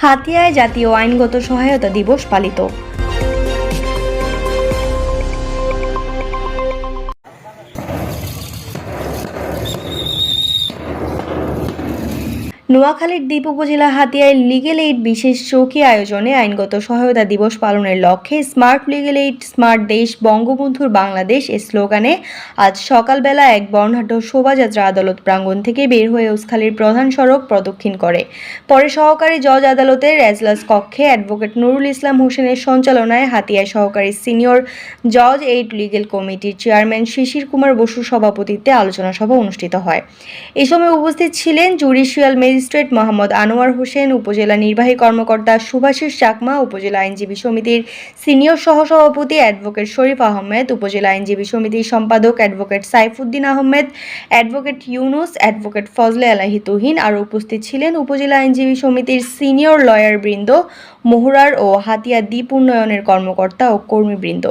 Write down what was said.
হাতিয়ায় জাতীয় আইনগত সহায়তা দিবস পালিত। নোয়াখালীর দ্বীপ উপজেলা হাতিয়ায় লিগেল এইড বিশেষ চৌকি আয়োজনে আইনগত সহায়তা দিবস পালনের লক্ষ্যে স্মার্ট লিগেল এইড, স্মার্ট দেশ, বঙ্গবন্ধুর বাংলাদেশ এ স্লোগানে আজ সকালবেলা এক বর্ণাঢ্য শোভাযাত্রা আদালত প্রাঙ্গণ থেকে বের হয়ে উসখালীর প্রধান সড়ক প্রদক্ষিণ করে। পরে সহকারী জজ আদালতের এজলাস কক্ষে অ্যাডভোকেট নুরুল ইসলাম হোসেনের সঞ্চালনায় হাতিয়ায় সহকারী সিনিয়র জজ এইড লিগেল কমিটির চেয়ারম্যান শিশির কুমার বসুর সভাপতিত্বে আলোচনা সভা অনুষ্ঠিত হয়। এ সময় উপস্থিত ছিলেন জুডিশিয়াল ম্যাজিস্ট্রেট মোহাম্মদ আনোয়ার হোসেন, উপজেলা নির্বাহী কর্মকর্তা সুভাষিস চাকমা, উপজেলা আইনজীবী সমিতির সিনিয়র সহসভাপতি অ্যাডভোকেট শরীফ আহমেদ, উপজেলা আইনজীবী সমিতির সম্পাদক advocate Saifuddin Ahmed, advocate Yunus, advocate Fazle Elahi Tuhin আর উপস্থিত ছিলেন উপজেলা আইনজীবী সমিতির সিনিয়র লয়ার বৃন্দ মোহরার ও হাতিয়া দ্বীপ উন্নয়নের কর্মকর্তা ও কর্মীবৃন্দ।